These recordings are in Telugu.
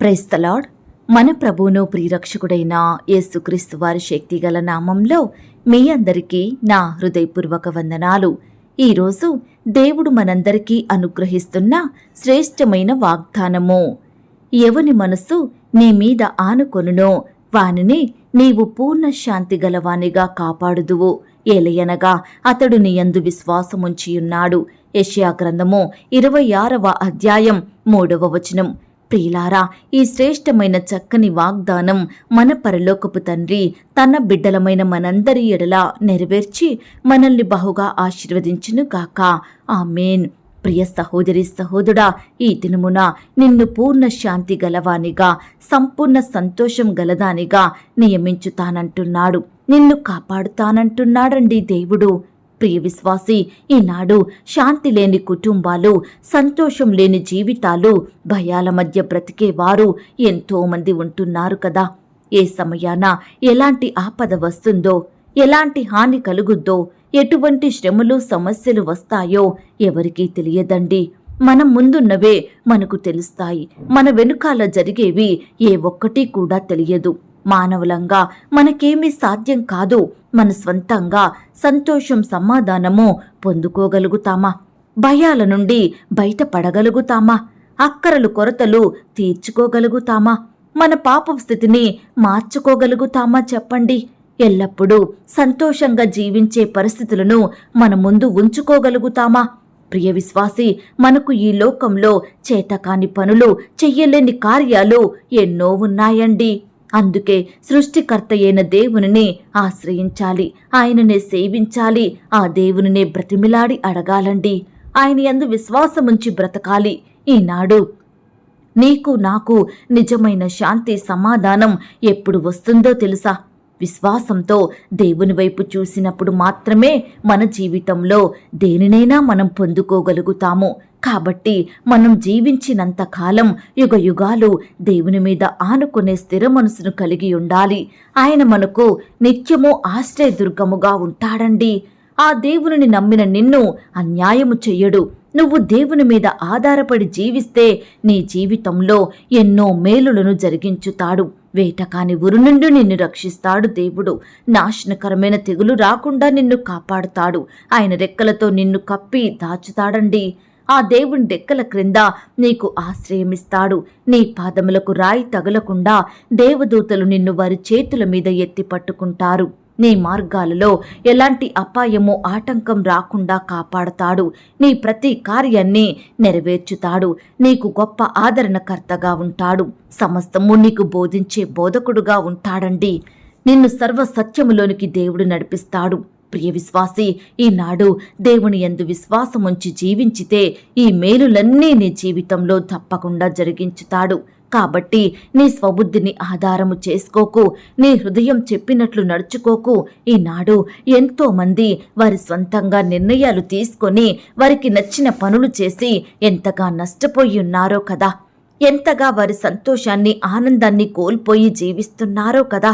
ప్రైస్తలాడ్ మన ప్రభువును ప్రియరక్షకుడైన యేసుక్రీస్తు వారి శక్తిగల నామంలో మీ అందరికీ నా హృదయపూర్వక వందనాలు. ఈరోజు దేవుడు మనందరికీ అనుగ్రహిస్తున్న శ్రేష్టమైన వాగ్దానము. ఎవని మనసు నీ మీద ఆనుకొనునో వానిని నీవు పూర్ణ శాంతి గలవానిగా కాపాడుదువు. ఏలయనగా అతడు నీయందు విశ్వాసముంచియున్నాడు. యష్యా గ్రంథము ఇరవై ఆరవ అధ్యాయం మూడవ వచనం. ప్రియులారా ఈ శ్రేష్టమైన చక్కని వాగ్దానం మన పరలోకపు తండ్రి తన బిడ్డలమైన మనందరి ఎడల నెరవేర్చి మనల్ని బహుగా ఆశీర్వదించును గాక. ఆమెన్. ప్రియ సహోదరి సహోదరుడా ఈ దినమున నిన్ను పూర్ణ శాంతి గలవానిగా సంపూర్ణ సంతోషం గలదానిగా నియమించుతానంటున్నాడు. నిన్ను కాపాడుతానంటున్నాడండి దేవుడు. ప్రియ విశ్వాసి ఈనాడు శాంతి లేని కుటుంబాలు సంతోషం లేని జీవితాలు భయాల మధ్య బ్రతికేవారు ఎంతో మంది ఉంటున్నారు కదా. ఏ సమయాన ఎలాంటి ఆపద వస్తుందో ఎలాంటి హాని కలుగుద్దో ఎటువంటి శ్రమలు సమస్యలు వస్తాయో ఎవరికీ తెలియదండి. మన ముందున్నవే మనకు తెలుస్తాయి. మన వెనుకాల జరిగేవి ఏ ఒక్కటి కూడా తెలియదు. మానవులంగా మనకేమీ సాధ్యం కాదు. మన స్వంతంగా సంతోషం సమాధానము పొందుకోగలుగుతామా? భయాల నుండి బయటపడగలుగుతామా? అక్కరలు కొరతలు తీర్చుకోగలుగుతామా? మన పాపం స్థితిని మార్చుకోగలుగుతామా చెప్పండి? ఎల్లప్పుడూ సంతోషంగా జీవించే పరిస్థితులను మన ముందు ఉంచుకోగలుగుతామా? ప్రియ విశ్వాసి మనకు ఈ లోకంలో చేతకాని పనులు చెయ్యలేని కార్యాలు ఎన్నో ఉన్నాయండి. అందుకే సృష్టికర్తయైన దేవునిని ఆశ్రయించాలి. ఆయననే సేవించాలి. ఆ దేవునినే బ్రతిమిలాడి అడగాలండి. ఆయన ఎందు విశ్వాసముంచి బ్రతకాలి. ఈనాడు నీకు నాకు నిజమైన శాంతి సమాధానం ఎప్పుడు వస్తుందో తెలుసా? విశ్వాసంతో దేవుని వైపు చూసినప్పుడు మాత్రమే మన జీవితంలో దేనినైనా మనం పొందుకోగలుగుతాము. కాబట్టి మనం జీవించినంత కాలం యుగ యుగాలు దేవుని మీద ఆనుకునే స్థిర మనసును కలిగి ఉండాలి. ఆయన మనకు నిత్యము ఆశ్రయదుర్గముగా ఉంటాడండి. ఆ దేవుని నమ్మిన నిన్ను అన్యాయము చెయ్యడు. నువ్వు దేవుని మీద ఆధారపడి జీవిస్తే నీ జీవితంలో ఎన్నో మేలులను జరిగించుతాడు. వేటకాని ఉరు నుండి నిన్ను రక్షిస్తాడు దేవుడు. నాశనకరమైన తెగులు రాకుండా నిన్ను కాపాడుతాడు. ఆయన రెక్కలతో నిన్ను కప్పి దాచుతాడండి. ఆ దేవుని రెక్కల క్రింద నీకు ఆశ్రయమిస్తాడు. నీ పాదములకు రాయి తగలకుండా దేవదూతలు నిన్ను వారి చేతుల మీద ఎత్తి పట్టుకుంటారు. నీ మార్గాలలో ఎలాంటి అపాయము ఆటంకం రాకుండా కాపాడతాడు. నీ ప్రతి కార్యాన్ని నెరవేర్చుతాడు. నీకు గొప్ప ఆదరణకర్తగా ఉంటాడు. సమస్తము నీకు బోధించే బోధకుడుగా ఉంటాడండి. నిన్ను సర్వ సత్యములోనికి దేవుడు నడిపిస్తాడు. ప్రియ విశ్వాసి ఈనాడు దేవుని ఎందు విశ్వాసముంచి జీవించితే ఈ మేలులన్నీ నీ జీవితంలో తప్పకుండా జరిగించుతాడు. కాబట్టి నీ స్వబుద్ధిని ఆధారము చేసుకోకు నీ హృదయం చెప్పినట్లు నడుచుకోకు. ఈనాడు ఎంతో మంది వారి సొంతంగా నిర్ణయాలు తీసుకొని వారికి నచ్చిన పనులు చేసి ఎంతగా నష్టపోయి ఉన్నారో కదా. ఎంతగా వారి సంతోషాన్ని ఆనందాన్ని కోల్పోయి జీవిస్తున్నారో కదా.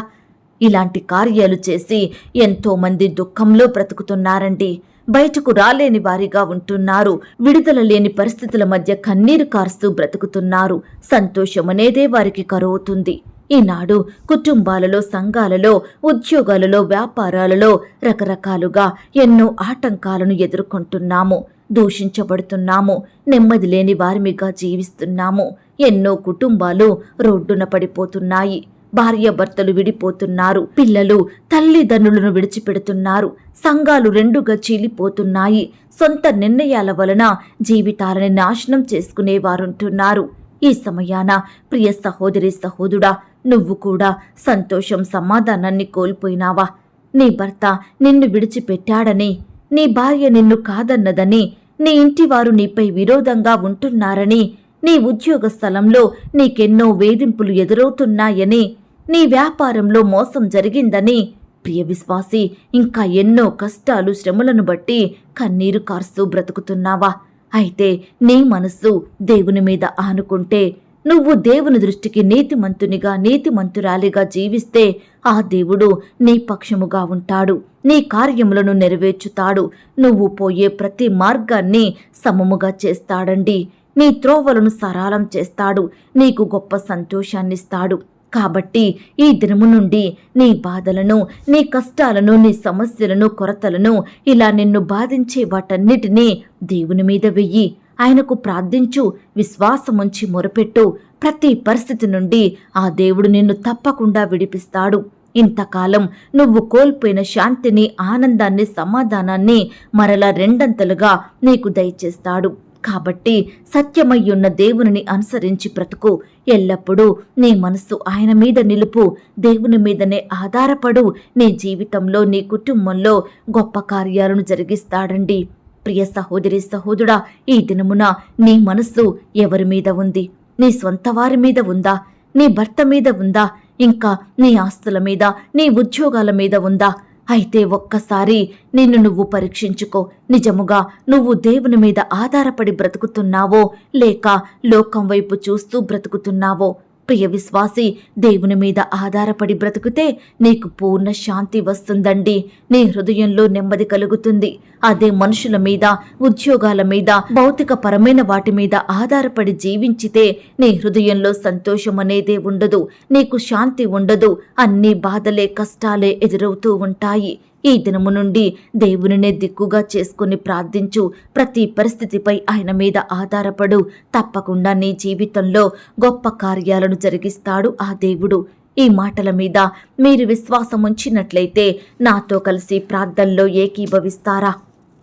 ఇలాంటి కార్యాలు చేసి ఎంతో మంది దుఃఖంలో బ్రతుకుతున్నారండి. బయటకు రాలేని వారిగా ఉంటున్నారు. విడుదల లేని పరిస్థితుల మధ్య కన్నీరు కారుస్తూ బ్రతుకుతున్నారు. సంతోషమనేదే వారికి కరువుతుంది ఈనాడు కుటుంబాలలో సంఘాలలో ఉద్యోగాలలో వ్యాపారాలలో రకరకాలుగా ఎన్నో ఆటంకాలను ఎదుర్కొంటున్నాము. దూషించబడుతున్నాము. నెమ్మది లేని వారిమిగా జీవిస్తున్నాము. ఎన్నో కుటుంబాలు రోడ్డున పడిపోతున్నాయి. భార్యాభర్తలు విడిపోతున్నారు. పిల్లలు తల్లిదండ్రులను విడిచిపెడుతున్నారు. సంఘాలు రెండుగా చీలిపోతున్నాయి సొంత నిర్ణయాల వలన జీవితాలని నాశనం చేసుకునేవారుంటున్నారు. ఈ సమయాన ప్రియ సహోదరి సహోదుడా నువ్వు కూడా సంతోషం సమాధానాన్ని కోల్పోయినావా? నీ భర్త నిన్ను విడిచిపెట్టాడని నీ భార్య నిన్ను కాదన్నదని నీ ఇంటివారు నీపై విరోధంగా ఉంటున్నారని నీ ఉద్యోగ స్థలంలో నీకెన్నో వేధింపులు ఎదురవుతున్నాయని నీ వ్యాపారంలో మోసం జరిగిందని. ప్రియ విశ్వాసి ఇంకా ఎన్నో కష్టాలు శ్రమలను బట్టి కన్నీరు కార్స్తూ బ్రతుకుతున్నావా? అయితే నీ మనస్సు దేవుని మీద ఆనుకుంటే నువ్వు దేవుని దృష్టికి నీతిమంతునిగా నీతిమంతురాలిగా జీవిస్తే ఆ దేవుడు నీ పక్షముగా ఉంటాడు. నీ కార్యములను నెరవేర్చుతాడు. నువ్వు పోయే ప్రతి మార్గాన్ని సమముగా చేస్తాడండి. నీ త్రోవలను సరళం చేస్తాడు. నీకు గొప్ప సంతోషాన్నిస్తాడు. కాబట్టి ఈ దినము నుండి నీ బాధలను నీ కష్టాలను నీ సమస్యలను కొరతలను ఇలా నిన్ను బాధించే వాటన్నిటినీ దేవుని మీద వెయ్యి. ఆయనకు ప్రార్థించు విశ్వాసముంచి మొరపెట్టు. ప్రతి పరిస్థితి నుండి ఆ దేవుడు నిన్ను తప్పకుండా విడిపిస్తాడు. ఇంతకాలం నువ్వు కోల్పోయిన శాంతిని ఆనందాన్ని సమాధానాన్ని మరలా రెండంతలుగా నీకు దయచేస్తాడు. కాబట్టి సత్యమయ్యున్న దేవునిని అనుసరించి బ్రతుకు. ఎల్లప్పుడూ నీ మనస్సు ఆయన మీద నిలుపు. దేవుని మీదనే ఆధారపడు. నీ జీవితంలో నీ కుటుంబంలో గొప్ప కార్యాలను జరిగిస్తాడండి. ప్రియ సహోదరి సహోదరుడా ఈ దినమున నీ మనస్సు ఎవరి మీద ఉంది? నీ స్వంత వారి మీద ఉందా? నీ భర్త మీద ఉందా? ఇంకా నీ ఆస్తుల మీద నీ ఉద్యోగాల మీద ఉందా? అయితే ఒక్కసారి నిన్ను నువ్వు పరీక్షించుకో. నిజముగా నువ్వు దేవుని మీద ఆధారపడి బ్రతుకుతున్నావో లేక లోకం వైపు చూస్తూ బ్రతుకుతున్నావో ప్రియ విశ్వాసి దేవుని మీద ఆధారపడి బ్రతుకుతే నీకు పూర్ణ శాంతి వస్తుందండి. నీ హృదయంలో నెమ్మది కలుగుతుంది. అదే మనుషుల మీద ఉద్యోగాల మీద భౌతిక పరమైన వాటి మీద ఆధారపడి జీవించితే నీ హృదయంలో సంతోషం అనేదే ఉండదు. నీకు శాంతి ఉండదు. అన్ని బాధలే కష్టాలే ఎదురవుతూ ఉంటాయి. ఈ దినము నుండి దేవునినే దిక్కుగా చేసుకుని ప్రార్థించు. ప్రతి పరిస్థితిపై ఆయన మీద ఆధారపడు. తప్పకుండా నీ జీవితంలో గొప్ప కార్యాలను జరిగిస్తాడు ఆ దేవుడు. ఈ మాటల మీద మీరు విశ్వాసం ఉంచినట్లయితే నాతో కలిసి ప్రార్థనలో ఏకీభవిస్తారా?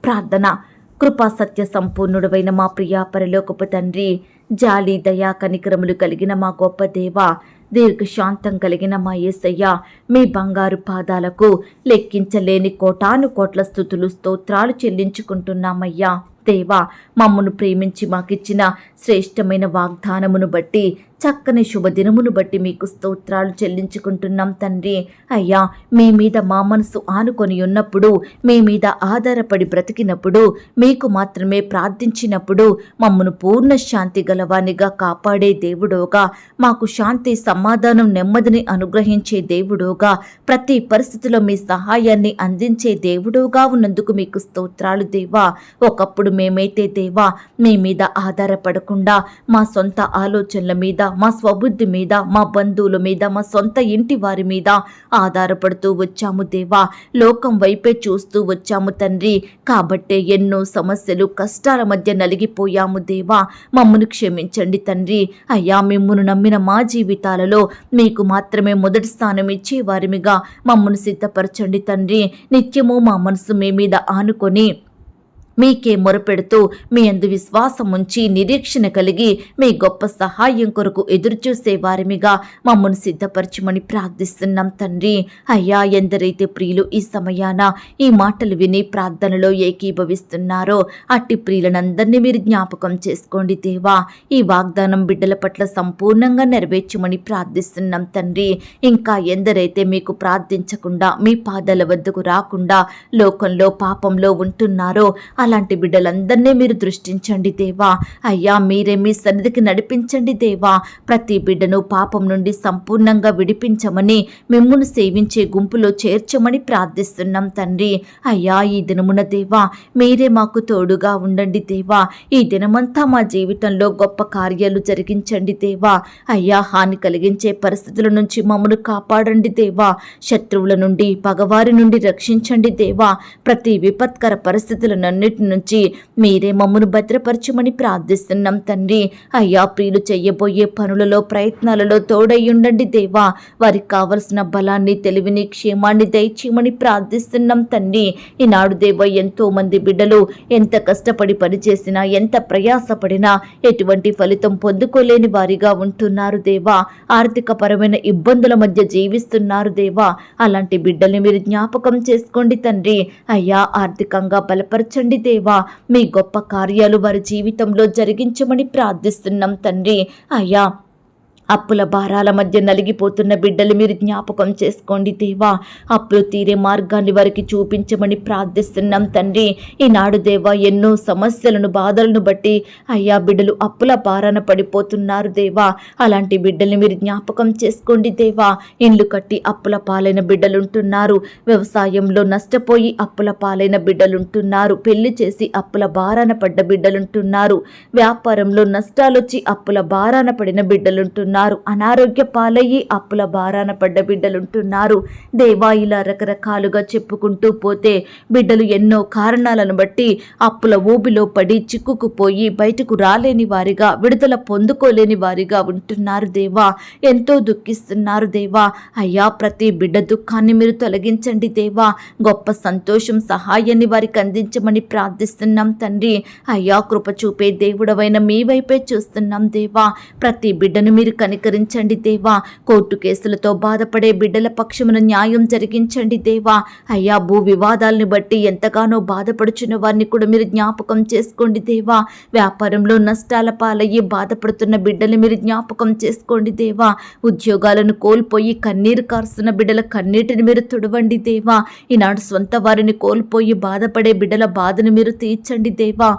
ప్రార్థన. కృపా సత్య సంపూర్ణుడవైన మా ప్రియా పరిలోకపు తండ్రి జాలి దయా కనికరములు కలిగిన మా గొప్ప దేవ దీర్ఘశాంతం కలిగిన మా యేసయ్య మీ బంగారు పాదాలకు లెక్కించలేని కోటాను కోట్ల స్థుతులు స్తోత్రాలు చెల్లించుకుంటున్నామయ్యా. దేవా మమ్మను ప్రేమించి మాకిచ్చిన శ్రేష్టమైన వాగ్దానమును బట్టి చక్కని శుభదినమును బట్టి మీకు స్తోత్రాలు చెల్లించుకుంటున్నాం తండ్రి. అయ్యా మీ మీద మా మనసు ఆనుకొని ఉన్నప్పుడు మీ మీద ఆధారపడి బ్రతికినప్పుడు మీకు మాత్రమే ప్రార్థించినప్పుడు మమ్మను పూర్ణ శాంతి గలవానిగా కాపాడే దేవుడోగా మాకు శాంతి సమాధానం నెమ్మదిని అనుగ్రహించే దేవుడోగా ప్రతి పరిస్థితిలో మీ సహాయాన్ని అందించే దేవుడోగా ఉన్నందుకు మీకు స్తోత్రాలు దేవా. ఒకప్పుడు మేమైతే దేవా మీ మీద ఆధారపడకుండా మా సొంత ఆలోచనల మీద మా స్వబుద్ధి మీద మా బంధువుల మీద మా సొంత ఇంటి వారి మీద ఆధారపడుతూ వచ్చాము దేవా. లోకం వైపే చూస్తూ వచ్చాము తండ్రి. కాబట్టే ఎన్నో సమస్యలు కష్టాల మధ్య నలిగిపోయాము దేవా. మమ్మను క్షమించండి తండ్రి. అయ్యా మిమ్మను నమ్మిన మా జీవితాలలో మీకు మాత్రమే మొదటి స్థానం ఇచ్చే వారిమిగా మమ్మను సిద్ధపరచండి తండ్రి. నిత్యము మా మనసు మీ మీద ఆనుకొని మీకే మొరపెడుతూ మీ అందు విశ్వాసం ఉంచి నిరీక్షణ కలిగి మీ గొప్ప సహాయం కొరకు ఎదురుచూసే వారిమిగా మమ్మను సిద్ధపరచమని ప్రార్థిస్తున్నాం తండ్రి. అయ్యా ఎందరైతే ప్రియులు ఈ సమయాన ఈ మాటలు విని ప్రార్థనలో ఏకీభవిస్తున్నారో అట్టి ప్రియులనందరినీ మీరు జ్ఞాపకం చేసుకోండి దేవా. ఈ వాగ్దానం బిడ్డల పట్ల సంపూర్ణంగా నెరవేర్చమని ప్రార్థిస్తున్నాం తండ్రి. ఇంకా ఎందరైతే మీకు ప్రార్థించకుండా మీ పాదాల వద్దకు రాకుండా లోకంలో పాపంలో ఉంటున్నారో అలాంటి బిడ్డలందరినీ మీరు దృష్టించండి దేవా. అయ్యా మీరే మీ సన్నిధికి నడిపించండి దేవా. ప్రతి బిడ్డను పాపం నుండి సంపూర్ణంగా విడిపించమని మిమ్మును సేవించే గుంపులో చేర్చమని ప్రార్థిస్తున్నాం తండ్రి. అయ్యా ఈ దినమున దేవా మీరే మాకు తోడుగా ఉండండి దేవా. ఈ దినమంతా మా జీవితంలో గొప్ప కార్యాలు జరిగించండి దేవా. అయ్యా హాని కలిగించే పరిస్థితుల నుంచి మమ్మను కాపాడండి దేవా. శత్రువుల నుండి పగవారి నుండి రక్షించండి దేవా. ప్రతి విపత్కర పరిస్థితులన్నిటి నుంచి మీరే మమ్మను భద్రపరచమని ప్రార్థిస్తున్నాం తండ్రి. అయ్యా ప్రియులు చెయ్యబోయే పనులలో ప్రయత్నాలలో తోడయ్యుండండి దేవా. వారికి కావలసిన బలాన్ని తెలివిని క్షేమాన్ని దయచేయమని ప్రార్థిస్తున్నాం తండ్రి. ఈనాడు దేవ ఎంతో మంది బిడ్డలు ఎంత కష్టపడి పనిచేసినా ఎంత ప్రయాసపడినా ఎటువంటి ఫలితం పొందుకోలేని వారిగా ఉంటున్నారు దేవా. ఆర్థిక పరమైన ఇబ్బందుల మధ్య జీవిస్తున్నారు దేవా. అలాంటి బిడ్డల్ని మీరు జ్ఞాపకం చేసుకోండి తండ్రి. అయ్యా ఆర్థికంగా బలపరచండి దేవా మీ గొప్ప కార్యాలు వారి జీవితంలో జరిగించమని ప్రార్థిస్తున్నాం తండ్రి. అయ్యా అప్పుల భారాల మధ్య నలిగిపోతున్న బిడ్డలు మీరు జ్ఞాపకం చేసుకోండి దేవా. అప్పులు తీరే మార్గాన్ని వారికి చూపించమని ప్రార్థిస్తున్నాం తండ్రి. ఈనాడు దేవా ఎన్నో సమస్యలను బాధలను బట్టి అయ్యా బిడ్డలు అప్పుల భారాన పడిపోతున్నారు దేవా. అలాంటి బిడ్డల్ని మీరు జ్ఞాపకం చేసుకోండి దేవా. ఇండ్లు కట్టి అప్పుల పాలైన బిడ్డలుంటున్నారు. వ్యవసాయంలో నష్టపోయి అప్పుల పాలైన బిడ్డలుంటున్నారు. పెళ్ళి చేసి అప్పుల భారాన పడ్డ బిడ్డలుంటున్నారు. వ్యాపారంలో నష్టాలొచ్చి అప్పుల భారాన పడిన బిడ్డలుంటున్నారు. అనారోగ్య పాలయ్యి అప్పుల భారాన పడ్డ బిడ్డలుంటున్నారు. దేవా ఇలా రకరకాలుగా చెప్పుకుంటూ పోతే బిడ్డలు ఎన్నో కారణాలను బట్టి అప్పుల ఊబిలో పడి చిక్కుకుపోయి బయటకు రాలేని వారిగా విడుదల పొందుకోలేని వారిగా ఉంటున్నారు దేవా. ఎంతో దుఃఖిస్తున్నారు దేవా. అయ్యా ప్రతి బిడ్డ దుఃఖాన్ని మీరు తొలగించండి దేవా. గొప్ప సంతోషం సహాయాన్ని వారికి అందించమని ప్రార్థిస్తున్నాం తండ్రి. అయ్యా కృప చూపే దేవుడవైన మీ వైపే చూస్తున్నాం దేవా. ప్రతి బిడ్డను మీరు కనికరించండి దేవా. కోర్టు కేసులతో బాధపడే బిడ్డల పక్షమున న్యాయం జరిగించండి దేవా. అయ్యా భూ వివాదాలను బట్టి ఎంతగానో బాధపడుచున్న వారిని కూడా మీరు జ్ఞాపకం చేసుకోండి దేవా. వ్యాపారంలో నష్టాల పాలయ్యి బాధపడుతున్న బిడ్డలు మీరు జ్ఞాపకం చేసుకోండి దేవా. ఉద్యోగాలను కోల్పోయి కన్నీరు కారుస్తున్న బిడ్డల కన్నీటిని మీరు తుడవండి దేవా. ఈనాడు సొంత వారిని కోల్పోయి బాధపడే బిడ్డల బాధను మీరు తీర్చండి దేవా.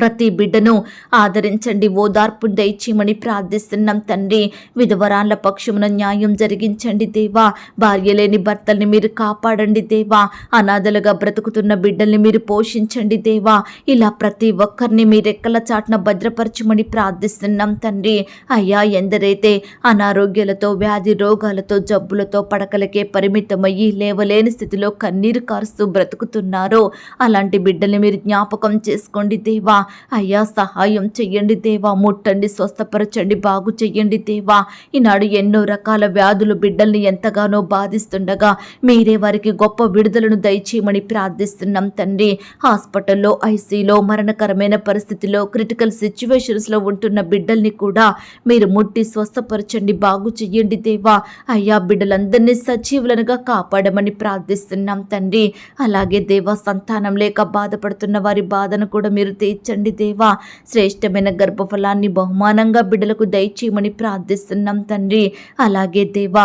ప్రతి బిడ్డను ఆదరించండి. ఓదార్పు దయచేయమని ప్రార్థిస్తున్నాం తండ్రి. విధవరాళ్ళ పక్షమున న్యాయం జరిగించండి దేవా. భార్య లేని భర్తల్ని మీరు కాపాడండి దేవా. అనాథలుగా బ్రతుకుతున్న బిడ్డల్ని మీరు పోషించండి దేవా. ఇలా ప్రతి ఒక్కరిని మీ రెక్కల చాటున భద్రపరచమని ప్రార్థిస్తున్నాం తండ్రి. అయ్యా ఎందరైతే అనారోగ్యాలతో వ్యాధి రోగాలతో జబ్బులతో పడకలకే పరిమితమయ్యి లేవలేని స్థితిలో కన్నీరు కారుస్తూ బ్రతుకుతున్నారో అలాంటి బిడ్డల్ని మీరు జ్ఞాపకం చేసుకోండి దేవా. అయ్యా సహాయం చెయ్యండి దేవా ముట్టండి స్వస్థపరచండి బాగు చెయ్యండి దేవా. ఈనాడు ఎన్నో రకాల వ్యాధులు బిడ్డల్ని ఎంతగానో బాధిస్తుండగా మీరే వారికి గొప్ప విడుదలను దయచేయమని ప్రార్థిస్తున్నాం తండ్రి. హాస్పిటల్లో ఐసీలో మరణకరమైన పరిస్థితిలో క్రిటికల్ సిచ్యువేషన్స్లో ఉంటున్న బిడ్డల్ని కూడా మీరు ముట్టి స్వస్థపరచండి బాగు చెయ్యండి దేవా. అయ్యా బిడ్డలందరినీ సజీవులనుగా కాపాడమని ప్రార్థిస్తున్నాం తండ్రి. అలాగే దేవా సంతానం లేక బాధపడుతున్న వారి బాధను కూడా మీరు తీర్చండి. తండ్రి దేవా. శ్రేష్టమైన గర్భఫలాన్ని బహుమానంగా బిడ్డలకు దయచేయమని ప్రార్థిస్తున్నాం తండ్రి. అలాగే దేవా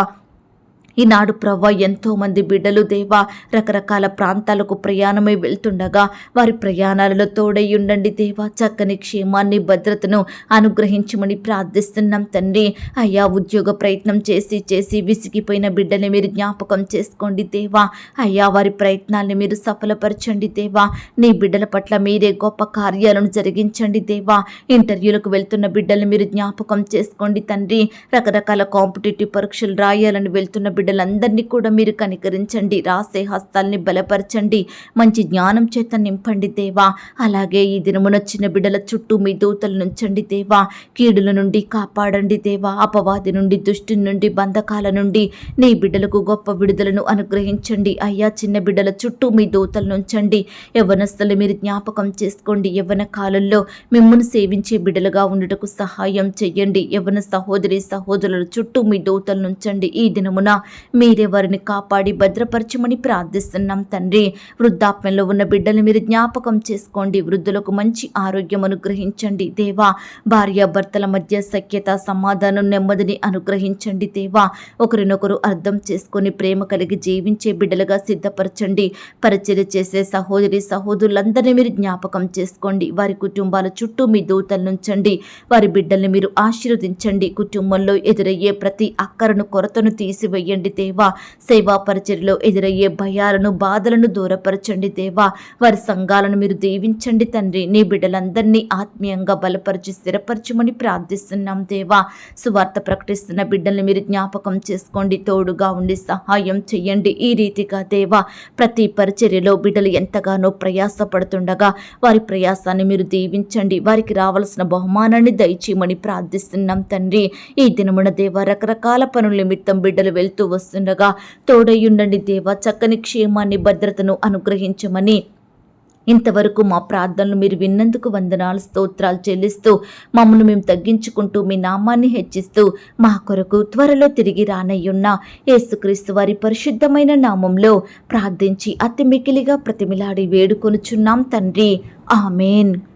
ఈనాడు ప్రవ్వ ఎంతో మంది బిడ్డలు దేవా రకరకాల ప్రాంతాలకు ప్రయాణమై వెళ్తుండగా వారి ప్రయాణాలలో తోడై ఉండండి దేవా చక్కని క్షేమాన్ని భద్రతను అనుగ్రహించమని ప్రార్థిస్తున్నాం తండ్రి. అయ్యా ఉద్యోగ ప్రయత్నం చేసి చేసి విసిగిపోయిన బిడ్డని మీరు జ్ఞాపకం చేసుకోండి దేవా. అయ్యా వారి ప్రయత్నాల్ని మీరు సఫలపరచండి దేవా. నీ బిడ్డల పట్ల మీరే గొప్ప కార్యాలను జరిగించండి దేవా. ఇంటర్వ్యూలకు వెళ్తున్న బిడ్డల్ని మీరు జ్ఞాపకం చేసుకోండి తండ్రి. రకరకాల కాంపిటేటివ్ పరీక్షలు రాయాలని వెళ్తున్న బిడ్డ బిడ్డలందరినీ కూడా మీరు కనికరించండి. రాసే హస్తాల్ని బలపరచండి. మంచి జ్ఞానం చేత నింపండి దేవా. అలాగే ఈ దినమునొచ్చిన బిడ్డల చుట్టూ మీ దూతలు నుంచండి దేవా. కీడుల నుండి కాపాడండి దేవా. అపవాది నుండి దుష్టి నుండి బంధకాల నుండి నీ బిడ్డలకు గొప్ప విడుదలను అనుగ్రహించండి. అయ్యా చిన్న బిడ్డల చుట్టూ మీ దూతలు నుంచండి యవ్వనస్తులు మీరు జ్ఞాపకం చేసుకోండి. యవ్వన కాలంలో మిమ్మల్ని సేవించే బిడ్డలుగా ఉండటకు సహాయం చెయ్యండి. యవ్వన సహోదరి సహోదరుల చుట్టూ మీ దూతలు నుంచండి ఈ దినమున మీరే వారిని కాపాడి భద్రపరచమని ప్రార్థిస్తున్నాం తండ్రి. వృద్ధాప్యంలో ఉన్న బిడ్డలు మీరు జ్ఞాపకం చేసుకోండి. వృద్ధులకు మంచి ఆరోగ్యం అనుగ్రహించండి దేవా. భార్యాభర్తల మధ్య సఖ్యత సమాధానం నెమ్మదిని అనుగ్రహించండి దేవా. ఒకరినొకరు అర్థం చేసుకొని ప్రేమ కలిగి జీవించే బిడ్డలుగా సిద్ధపరచండి. పరిచయం చేసే సహోదరి సహోదరులందరినీ మీరు జ్ఞాపకం చేసుకోండి. వారి కుటుంబాల చుట్టూ మీ దూతలు నుంచండి. వారి బిడ్డల్ని మీరు ఆశీర్వదించండి. కుటుంబంలో ఎదురయ్యే ప్రతి అక్కరను కొరతను తీసివేయండి. దేవా. సేవా పరిచర్లో ఎదురయ్యే భయాలను బాధలను దూరపరచండి దేవా. వారి సంఘాలను మీరు దీవించండి తండ్రి. నీ బిడ్డలందరినీ ఆత్మీయంగా బలపరిచి స్థిరపరచమని ప్రార్థిస్తున్నాం దేవా. సువార్త ప్రకటిస్తున్న బిడ్డల్ని మీరు జ్ఞాపకం చేసుకోండి. తోడుగా ఉండి సహాయం చెయ్యండి. ఈ రీతిగా దేవా ప్రతి పరిచర్యలో బిడ్డలు ఎంతగానో ప్రయాసపడుతుండగా వారి ప్రయాసాన్ని మీరు దీవించండి. వారికి రావాల్సిన బహుమానాన్ని దయచేయమని ప్రార్థిస్తున్నాం తండ్రి. ఈ దినమున దేవ రకరకాల పనుల నిమిత్తం బిడ్డలు వెళ్తూ వస్తుండగా తోడయ్యుండండి దేవ చక్కని క్షేమాన్ని భద్రతను అనుగ్రహించమని. ఇంతవరకు మా ప్రార్థనలు మీరు విన్నందుకు వందనాలు స్తోత్రాలు చెల్లిస్తూ మమ్మల్ని మేము తగ్గించుకుంటూ మీ నామాన్ని హెచ్చిస్తూ మా కొరకు త్వరలో తిరిగి రానయ్యున్న యేసుక్రీస్తు వారి పరిశుద్ధమైన నామంలో ప్రార్థించి అతి మికిలిగా ప్రతిమిలాడి వేడుకొనుచున్నాం తండ్రి. ఆమెన్.